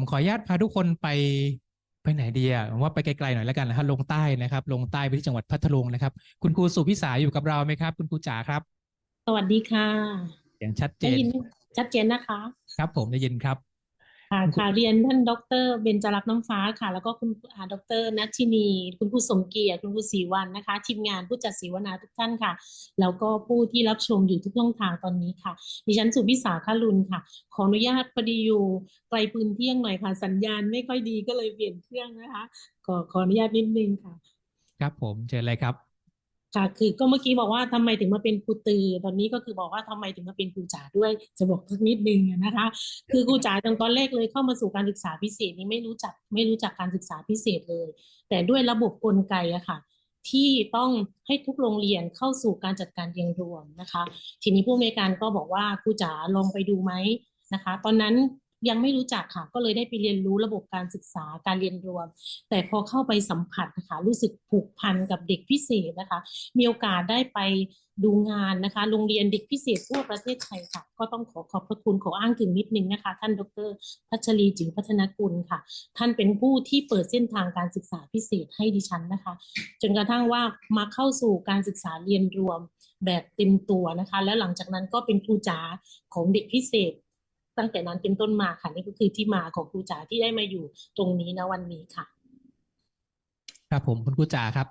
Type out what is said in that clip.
ผมขออนุญาตพาทุกคนไปไปไหนดีอะผมว่าไปไกลๆหน่อยแล้วกันนะครับลงใต้นะครับ ลงใต้ไปที่จังหวัดพัทลุงนะครับ คุณครูสุพิสาอยู่กับเราไหมครับ คุณครูจ๋าครับ สวัสดีค่ะเสียงชัดเจได้นยินชัดเจนนะคะ ครับผมได้ยินครับ ค่ะค่ะเรียนท่านดรเบญจรักษ์น้ำฟ้าค่ะ แล้วก็คุณอาดรนัชชินี คุณครูสมเกียรติคุณครูศรีวันนะคะ ทีมงานผู้จัดเสวนาทุกท่านค่ะ แล้วก็ผู้ที่รับชมอยู่ทุกช่องทางตอนนี้ค่ะ ดิฉันสุพิสาคลุนค่ะ ขออนุญาตพอดีอยู่ไกลปืนเที่ยงหน่อยค่ะ สัญญาณไม่ค่อยดีก็เลยเปลี่ยนเครื่องนะคะ ขอขออนุญาตนิดนึงค่ะ ครับผมเชิญเลยครับ ค่ะคือก็เมื่อกี้บอกว่าทำไมถึงมาเป็นครูตือ ตอนนี้ก็คือบอกว่าทำไมถึงมาเป็นครูจ๋าด้วย จะบอกสักนิดนึงนะคะ คือครูจ๋าตั้งตอนแรกเลยเข้ามาสู่การศึกษาพิเศษนี้ไม่รู้จักไม่รู้จักการศึกษาพิเศษเลย แต่ด้วยระบบกลไกอะค่ะ ที่ต้องให้ทุกโรงเรียนเข้าสู่การจัดการเรียนรวมนะคะ ทีนี้ผู้อำนวยการก็บอกว่าครูจ๋าลองไปดูไหมนะคะ ตอนนั้น ยังไม่รู้จักค่ะ ก็เลยได้ไปเรียนรู้ระบบการศึกษาการเรียนรวม แต่พอเข้าไปสัมผัสนะคะรู้สึกผูกพันกับเด็กพิเศษนะคะ มีโอกาสได้ไปดูงานนะคะ โรงเรียนเด็กพิเศษทั่วประเทศไทยค่ะ ก็ต้องขอขอบพระคุณขออ้างถึงนิดนึงนะคะ ท่านดร พัชรีจิ๋วพัฒนกุลค่ะ ท่านเป็นผู้ที่เปิดเส้นทางการศึกษาพิเศษให้ดิฉันนะคะ จนกระทั่งว่ามาเข้าสู่การศึกษาเรียนรวมแบบเต็มตัวนะคะ แล้วหลังจากนั้นก็เป็นครูจ๋าของเด็กพิเศษ ตั้งแต่นั้นเป็นต้นมาค่ะ นี่ก็คือที่มาของครูจ๋าที่ได้มาอยู่ตรงนี้นะวันนี้ค่ะ ครับผมคุณครูจ๋าครับ